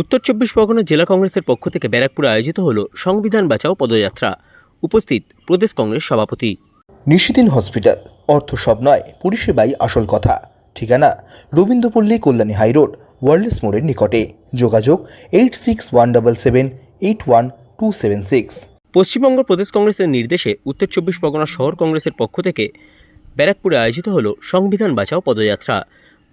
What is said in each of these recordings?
উত্তর চব্বিশ পরগনা জেলা কংগ্রেসের পক্ষ থেকে ব্যারাকপুরে আয়োজিত হল সংবিধান বাঁচাও পদযাত্রা। উপস্থিত প্রদেশ কংগ্রেস সভাপতি। নিশিদিন হসপিটাল অর্থ সব নয় পরিষেবাই আসল কথা। ঠিকানা রবীন্দ্রপল্লী কল্যাণী হাইরোড ওয়ার্ল্ডস মোড়ের নিকটে। যোগাযোগ eight six one double seven eight one two seven six. Paschimbanga Pradesh কংগ্রেসের নির্দেশে উত্তর চব্বিশ পরগনা শহর কংগ্রেসের পক্ষ থেকে ব্যারাকপুরে আয়োজিত হল সংবিধান বাঁচাও পদযাত্রা।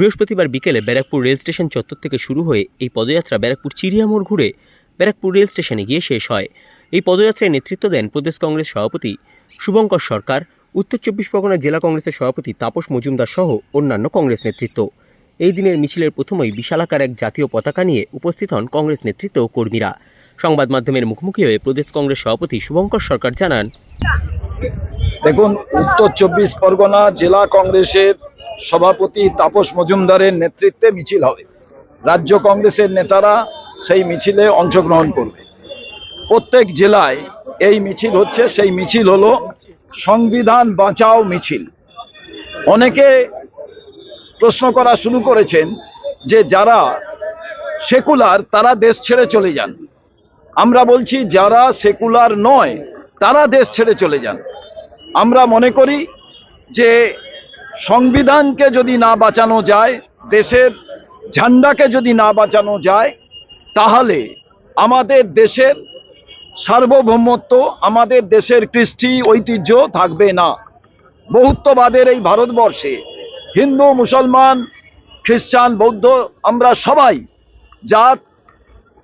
বৃহস্পতিবার বিকেলে ব্যারাকপুর রেল স্টেশন চত্বর থেকে শুরু হয়ে এই পদযাত্রা ব্যারাকপুর চিড়িয়া মোড় ঘুরে ব্যারাকপুর রেল স্টেশনে গিয়ে শেষ হয়। এই পদযাত্রায় নেতৃত্ব দেন প্রদেশ কংগ্রেস সভাপতি শুভঙ্কর সরকার, উত্তর চব্বিশ পরগনা জেলা কংগ্রেসের সভাপতি তাপস মজুমদার সহ অন্যান্য কংগ্রেস নেতৃত্ব। এই দিনের মিছিলের প্রথমেই বিশালাকার এক জাতীয় পতাকা নিয়ে উপস্থিত হন কংগ্রেস নেতৃত্ব ও কর্মীরা। সংবাদ মাধ্যমের মুখোমুখি হয়ে প্রদেশ কংগ্রেস সভাপতি শুভঙ্কর সরকার জানান, দেখুন, উত্তর চব্বিশ পরগনা জেলা কংগ্রেসের সভাপতি তাপস মজুমদারের নেতৃত্বে মিছিল হবে। রাজ্য কংগ্রেসের নেতারা সেই মিছিলে অংশগ্রহণ করবে। প্রত্যেক জেলায় এই মিছিল হচ্ছে, সেই মিছিল হলো সংবিধান বাঁচাও মিছিল। অনেকে প্রশ্ন করা শুরু করেছেন যে যারা সেকুলার, তারা দেশ ছেড়ে চলে যান। আমরা বলছি, যারা সেকুলার নয়, তারা দেশ ছেড়ে চলে যান। আমরা মনে করি যে সংবিধানকে যদি না বাঁচানো যায়, দেশের ঝান্ডাকে যদি না বাঁচানো যায়, তাহলে আমাদের দেশের সার্বভৌমত্ব, আমাদের দেশের কৃষ্টি ঐতিহ্য থাকবে না। বহুত্ববাদের এই ভারতবর্ষে হিন্দু, মুসলমান, খ্রিস্টান, বৌদ্ধ, আমরা সবাই জাত,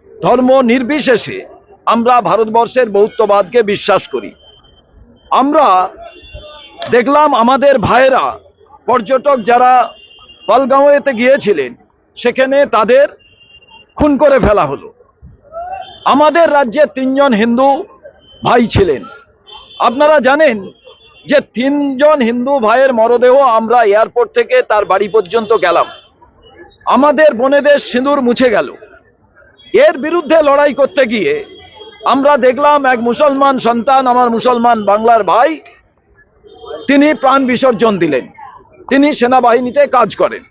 ধর্ম নির্বিশেষে আমরা ভারতবর্ষের বহুত্ববাদকে বিশ্বাস করি। আমরা দেখলাম আমাদের ভাইয়েরা পর্যটক যারা পালগাঁওয়েতে গিয়েছিলেন, সেখানে তাদের খুন করে ফেলা হলো। আমাদের রাজ্যে তিনজন হিন্দু ভাই ছিলেন। আপনারা জানেন যে তিনজন হিন্দু ভাইয়ের মরদেহ আমরা এয়ারপোর্ট থেকে তার বাড়ি পর্যন্ত গেলাম। আমাদের বোনেদের সিঁদুর মুছে গেল। এর বিরুদ্ধে লড়াই করতে গিয়ে আমরা দেখলাম এক মুসলমান সন্তান, আমার মুসলমান বাংলার ভাই, তিনি প্রাণ বিসর্জন দিলেন। তিনি সেনাবাহিনীতে কাজ করেন।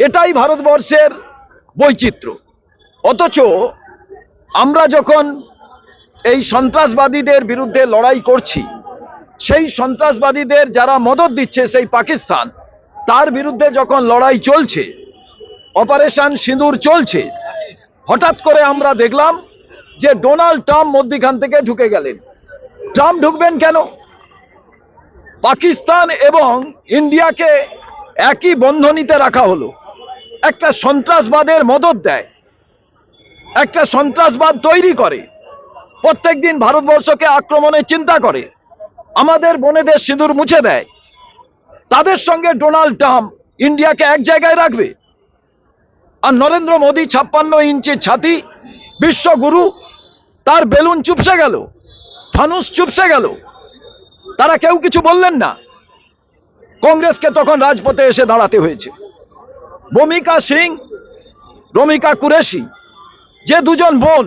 এটাই ভারতবর্ষের বৈচিত্র্য। অথচ আমরা যখন এই সন্ত্রাসবাদীদের বিরুদ্ধে লড়াই করছি, সেই সন্ত্রাসবাদীদের যারা মদত দিচ্ছে সেই পাকিস্তান, তার বিরুদ্ধে যখন লড়াই চলছে, অপারেশন সিঁদুর চলছে, হঠাৎ করে আমরা দেখলাম যে ডোনাল্ড ট্রাম্প মধ্যিখান থেকে ঢুকে গেলেন। ট্রাম্প ঢুকবেন কেন? পাকিস্তান এবং ইন্ডিয়াকে একই বন্ধনীতে রাখা হলো। একটা সন্ত্রাসবাদের মদত দেয়, একটা সন্ত্রাসবাদ তৈরি করে প্রত্যেকদিন ভারতবর্ষকে আক্রমণের চিন্তা করে, আমাদের বোনেদের সিঁদুর মুছে দেয়। তাদের সঙ্গে ডোনাল্ড ট্রাম্প ইন্ডিয়াকে এক জায়গায় রাখবে। আর নরেন্দ্র মোদী ছাপ্পান্ন ইঞ্চির ছাতি, বিশ্বগুরু, তার বেলুন চুপসে গেল ফানুস চুপসে গেল। তারা কেউ কিছু বললেন না। কংগ্রেসকে তখন রাজপথে এসে দাঁড়াতে হয়েছে। ভূমিকা সিং রমিকা কুরেশি, যে দুজন বোন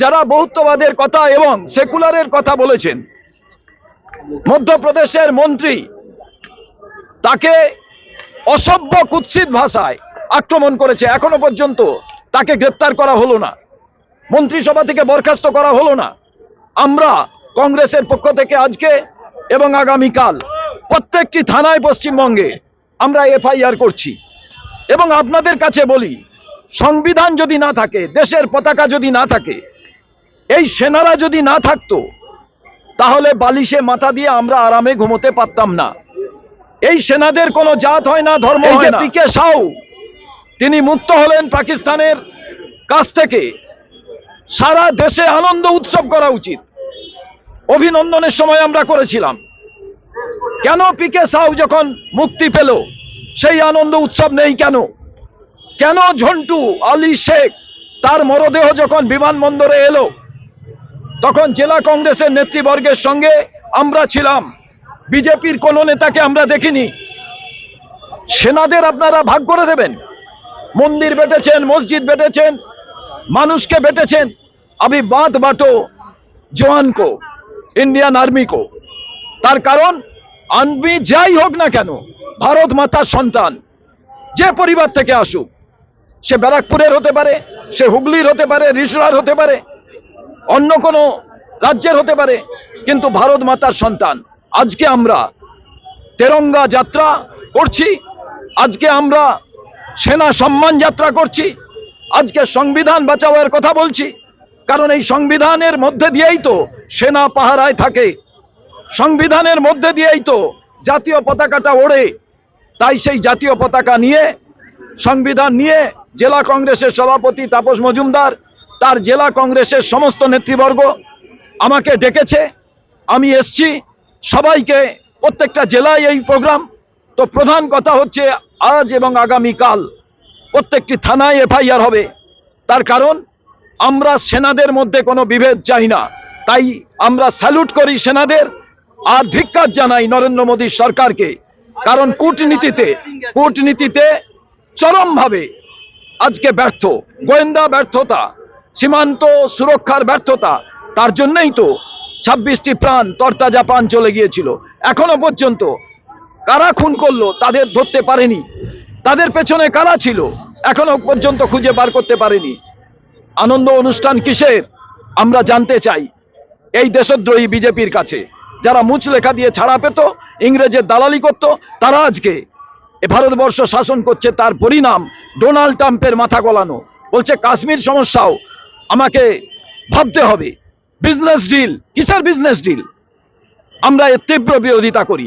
যারা বহুত্ববাদের কথা এবং সেকুলারের কথা বলেছেন, মধ্যপ্রদেশের মন্ত্রী, তাকে অসভ্য কুৎসিত ভাষায় আক্রমণ করেছে। এখনও পর্যন্ত তাকে গ্রেপ্তার করা হলো না। মন্ত্রিসভা থেকে বরখাস্ত করা হলো না। আমরা কংগ্রেসের পক্ষ থেকে আজকে এবং আগামীকাল প্রত্যেকটি থানায় পশ্চিমবঙ্গে আমরা এফআইআর করছি। এবং আপনাদের কাছে বলি সংবিধান যদি না থাকে দেশের পতাকা যদি না থাকে এই সেনারা যদি না থাকতো তাহলে বালিশে মাথা দিয়ে আমরা আরামে ঘুমোতে পারতাম না। এই সেনাদের কোনো জাত হয় না ধর্ম হয় না। পিকে সাউ তিনি মুক্ত হলেন পাকিস্তানের কাছ থেকে। সারা দেশে আনন্দ উৎসব করা উচিত। অভিনন্দনের সময় আমরা করেছিলাম। কেন পিকে সাউ যখন মুক্তি পেল, সেই আনন্দ উৎসব নেই কেন? কেন ঝন্টু, আলী শেখ তার মরদেহ যখন বিমানবন্দরে এলো, তখন জেলা কংগ্রেসের নেতৃবর্গের সঙ্গে আমরা ছিলাম। বিজেপির কোনো নেতাকে আমরা দেখিনি। সেনাদের আপনারা ভাগ করে দেবেন। মন্দির বেটেছেন, মসজিদ বেটেছেন, মানুষকে বেটেছেন। আমি বাঁধ বাটো জোয়ানকো। ইন্ডিয়ান আর্মি কো তার কারণ আর্মি যাই হোক না কেন, ভারত মাতার সন্তান। যে পরিবার থেকে আসুক, সে ব্যারাকপুরের হতে পারে, সে হুগলির হতে পারে, রিসরার হতে পারে, অন্য কোনো রাজ্যের হতে পারে, কিন্তু ভারত মাতার সন্তান। আজকে আমরা তেরঙ্গা যাত্রা করছি, আজকে আমরা সেনা সম্মান যাত্রা করছি, আজকে সংবিধান বাঁচাওয়ার কথা বলছি কারণ এই সংবিধানের মধ্যে দিয়েই তো সেনা পাহারায় থাকে। সংবিধানের মধ্যে দিয়েই তো জাতীয় পতাকাটা ওড়ে। তাই সেই জাতীয় পতাকা নিয়ে, সংবিধান নিয়ে জেলা কংগ্রেসের সভাপতি তাপস মজুমদার, তার জেলা কংগ্রেসের সমস্ত নেতৃবর্গ আমাকে ডেকেছে। আমি এসছি, সবাইকে প্রত্যেকটা জেলায় এই প্রোগ্রাম। তো প্রধান কথা হচ্ছে আজ এবং আগামীকাল প্রত্যেকটি থানায় এফআইআর হবে। তার কারণ আমরা সেনাদের মধ্যে কোনো বিভেদ চাই না। তাই আমরা স্যালুট করি সেনাদের, আর ধিক্কার জানাই নরেন্দ্র মোদীর সরকারকে। কারণ কূটনীতিতে কূটনীতিতে চরমভাবে আজকে ব্যর্থ, গোয়েন্দা ব্যর্থতা, সীমান্ত সুরক্ষার ব্যর্থতা, তার জন্যই তো ছাব্বিশটি প্রাণ তরতাজা প্রাণ চলে গিয়েছিল। এখনও পর্যন্ত কারা খুন করল তাদের ধরতে পারেনি। তাদের পেছনে কারা ছিল, এখনও পর্যন্ত খুঁজে বার করতে পারেনি। আনন্দ অনুষ্ঠান কিসের? আমরা জানতে চাই। এই দেশদ্রোহী বিজেপির কাছে। যারা মুচ লেখা দিয়ে ছাড়া পেত, ইংরেজের দালালি করত, তারা আজকে এ ভারতবর্ষ শাসন করছে, তার পরিণাম ডোনাল্ড ট্রাম্পের মাথা গলানো। বলছে, কাশ্মীর সমস্যাও আমাকে ভাবতে হবে। বিজনেস ডিল, কিসের বিজনেস ডিল? আমরা এর তীব্র বিরোধিতা করি।